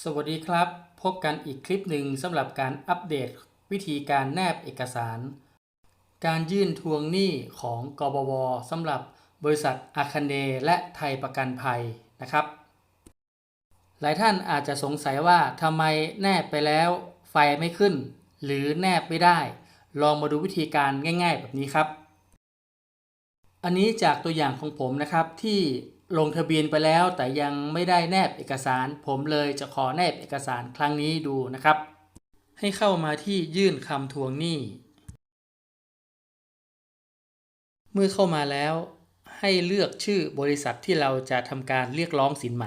สวัสดีครับ พบกันอีกคลิปหนึ่งสำหรับการอัปเดตวิธีการแนบเอกสาร การยื่นทวงหนี้ของกบวสำหรับบริษัทอาคเนย์และไทยประกันภัยนะครับ หลายท่านอาจจะสงสัยว่าทำไมแนบไปแล้ว ไฟไม่ขึ้น หรือแนบไม่ได้ ลองมาดูวิธีการง่าย ๆ แบบนี้ครับ อันนี้จากตัวอย่างของผมนะครับที่ ลงทะเบียนไปแล้วแต่ยังไม่ได้แนบเอกสาร ผมเลยจะขอแนบเอกสารครั้งนี้ดูนะครับ ให้เข้ามาที่ยื่นคำทวงหนี้ เมื่อเข้ามาแล้ว ให้เลือกชื่อบริษัทที่เราจะทำการเรียกร้องสินไหม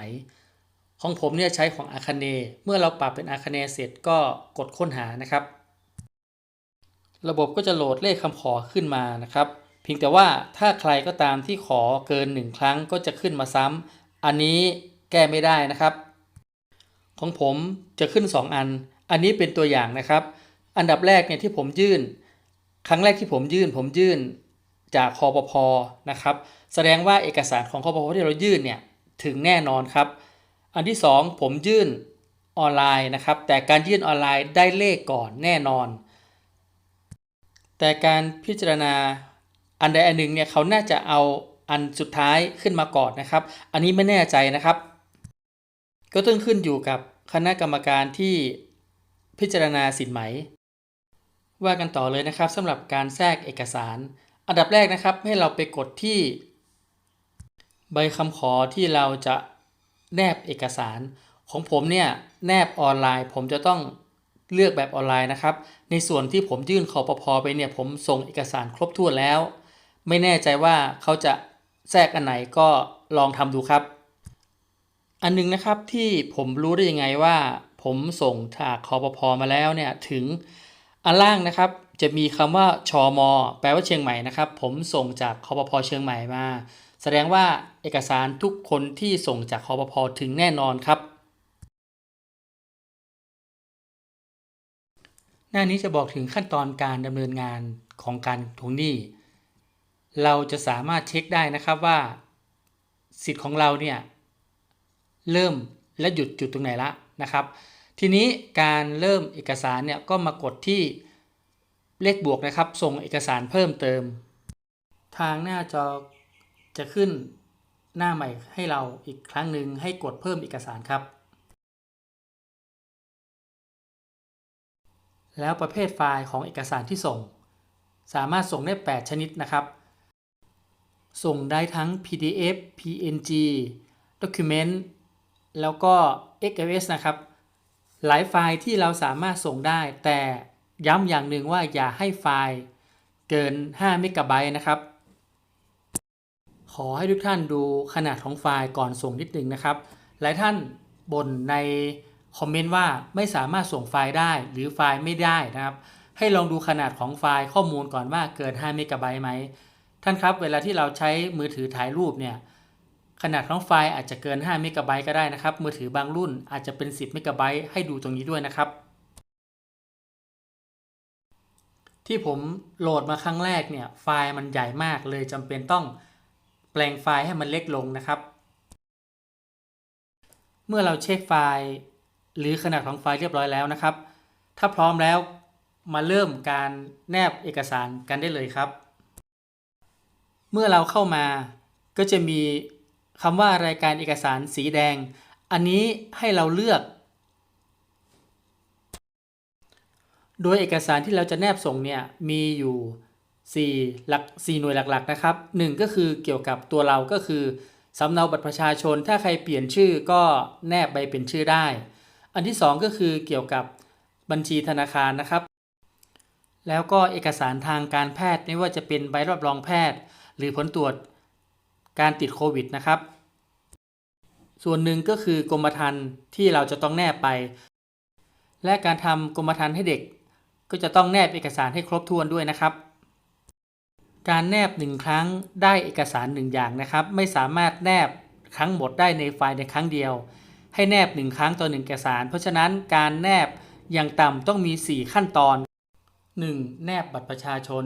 ของผมเนี่ยใช้ของอาคเนเมื่อเราปรับเป็นอาคเนเสร็จก็กดค้นหานะครับ ระบบก็จะโหลดเลขคำขอขึ้นมานะครับ เพียงแต่ว่าถ้าใครก็ตามที่ขอเกินหนึ่งครั้งก็จะขึ้นมาซ้ำอันนี้แก้ไม่ได้นะครับ ของผมจะขึ้น 2 อัน อันนี้เป็นตัวอย่างนะครับ อันดับแรกเนี่ยที่ผมยื่น ครั้งแรกที่ผมยื่น ผมยื่นจากคอปพนะครับ แสดงว่าเอกสารของคอปพที่เรายื่นเนี่ยถึงแน่นอนครับ อันที่ 2 ผมยื่นออนไลน์นะครับ แต่การยื่นออนไลน์ได้เลขก่อนแน่นอน แต่การพิจารณา อันใดอันหนึ่งเนี่ยเขาน่าจะเอาอันสุดท้ายขึ้นมาก่อนนะครับ อันนี้ไม่แน่ใจนะครับ ก็ต้องขึ้นอยู่กับคณะกรรมการที่พิจารณาสินไหม ว่ากันต่อเลยนะครับสำหรับการแทรกเอกสาร อันดับแรกนะครับให้เราไปกดที่ ใบคำขอที่เราจะแนบเอกสาร ของผมเนี่ยแนบออนไลน์ ผมจะต้องเลือกแบบออนไลน์นะครับ ในส่วนที่ผมยื่นคอปพไปเนี่ยผมส่งเอกสารครบถ้วนแล้ว ไม่แน่ใจว่าเขาจะแทรกอันไหนก็ลองทำดูครับ อันหนึงนะครับที่ผมรู้ได้ยังไงว่า ผมส่งจากคอปพอมาแล้วเนี่ยถึงอันล่างนะครับจะมีคำว่าชอมอแปลว่าเชียงใหม่นะครับ ผมส่งจากคอปพอเชียงใหม่มา แสดงว่าเอกสารทุกคนที่ส่งจากคอปพอถึงแน่นอนครับ หน้านี้จะบอกถึงขั้นตอนการดำเนินงานของการทวงหนี้ เราจะสามารถเช็คได้นะครับว่า สิทธิ์ของเราเนี่ยเริ่มและหยุดจุดตรงไหนละนะครับ ทีนี้การเริ่มเอกสารเนี่ยก็มากดที่เลขบวกนะครับ ส่งเอกสารเพิ่มเติม ทางหน้าจอจะขึ้นหน้าใหม่ให้เราอีกครั้งหนึ่งให้กดเพิ่มเอกสารครับ แล้วประเภทไฟล์ของเอกสารที่ส่ง สามารถส่งได้ 8 ชนิดนะครับ ส่งได้ทั้ง PDF PNG Document แล้วก็ XLS นะครับ หลายไฟล์ที่เราสามารถส่งได้ แต่ย้ำอย่างหนึ่งว่าอย่าให้ไฟล์เกิน 5 เมกะไบต์นะครับ ขอให้ทุกท่านดูขนาดของไฟล์ก่อนส่งนิดนึงนะครับ หลายท่านบ่นในคอมเมนต์ว่าไม่สามารถส่งไฟล์ได้หรือไฟล์ไม่ได้นะครับ ให้ลองดูขนาดของไฟล์ข้อมูลก่อนว่าเกิน 5 เมกะไบต์ไหม ท่านครับเวลาที่เราใช้มือถือถ่ายรูปเนี่ยขนาดของไฟล์อาจจะเกิน 5 เมกะไบต์ก็ได้นะครับ มือถือบางรุ่นอาจจะเป็น 10 เมกะไบต์ให้ดูตรงนี้ด้วยนะครับ ที่ผมโหลดมาครั้งแรกเนี่ยไฟล์มันใหญ่มากเลยจำเป็นต้องแปลงไฟล์ให้มันเล็กลงนะครับ เมื่อเราเช็คไฟล์หรือขนาดของไฟล์เรียบร้อยแล้วนะครับ ถ้าพร้อมแล้วมาเริ่มการแนบเอกสารกันได้เลยครับ เมื่อเราเข้ามาก็จะมีคำว่ารายการเอกสารสีแดง อันนี้ให้เราเลือก โดยเอกสารที่เราจะแนบส่งเนี่ยมีอยู่ 4 หลัก 4 หน่วยหลักๆนะครับ 1 ก็คือเกี่ยวกับตัวเราก็คือสำเนาบัตรประชาชน ถ้าใครเปลี่ยนชื่อก็แนบใบเป็นชื่อได้ อันที่ 2 ก็คือเกี่ยวกับบัญชีธนาคารนะครับ แล้วก็เอกสารทางการแพทย์ไม่ว่าจะเป็นใบรับรองแพทย์ หรือผลตรวจการติดโควิดนะครับ ส่วนหนึ่งก็คือกรมธรรม์ที่เราจะต้องแนบไป และการทำกรมธรรม์ให้เด็ก ก็จะต้องแนบเอกสารให้ครบถ้วนด้วยนะครับ การแนบหนึ่งครั้งได้เอกสารหนึ่งอย่างนะครับ ไม่สามารถแนบครั้งหมดได้ในไฟล์ในครั้งเดียว ให้แนบหนึ่งครั้งต่อหนึ่งเอกสาร เพราะฉะนั้นการแนบอย่างต่ำต้องมี 4 ขั้นตอน 1. แนบบัตรประชาชน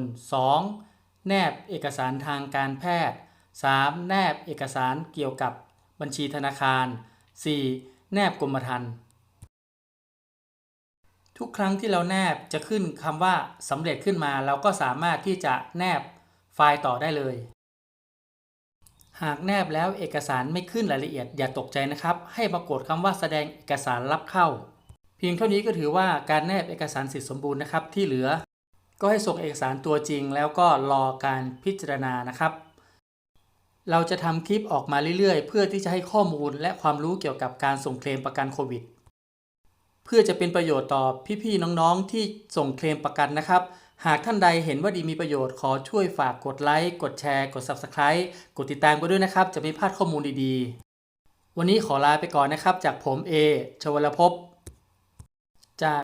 2. แนบเอกสารทางการแพทย์ 3. แนบเอกสารเกี่ยวกับบัญชีธนาคาร 4. แนบกรมธรรม์ทุกครั้งที่เราแนบจะขึ้นคำว่าสำเร็จขึ้นมา เราก็สามารถที่จะแนบไฟล์ต่อได้เลย หากแนบแล้วเอกสารไม่ขึ้นรายละเอียดอย่าตกใจนะครับ ให้ปรากฏคำว่าแสดงเอกสารรับเข้า เพียงเท่านี้ก็ถือว่าการแนบเอกสารเสร็จสมบูรณ์นะครับที่เหลือ ก็ให้ส่งเอกสารตัวจริง แล้วก็รอการพิจารณานะครับ เราจะทำคลิปออกมาเรื่อยๆ เพื่อที่จะให้ข้อมูลและความรู้เกี่ยวกับการส่งเคลมประกันโควิด เพื่อจะเป็นประโยชน์ต่อพี่ๆน้องๆที่ส่งเคลมประกันนะครับ หากท่านใดเห็นว่าดีมีประโยชน์ขอช่วยฝากกดไลค์กดแชร์ กด Subscribe กดติดตามกันด้วยนะครับ จะไม่พลาดข้อมูลดีๆ วันนี้ขอลาไปก่อนนะครับ จากผมเอชวลภพจาก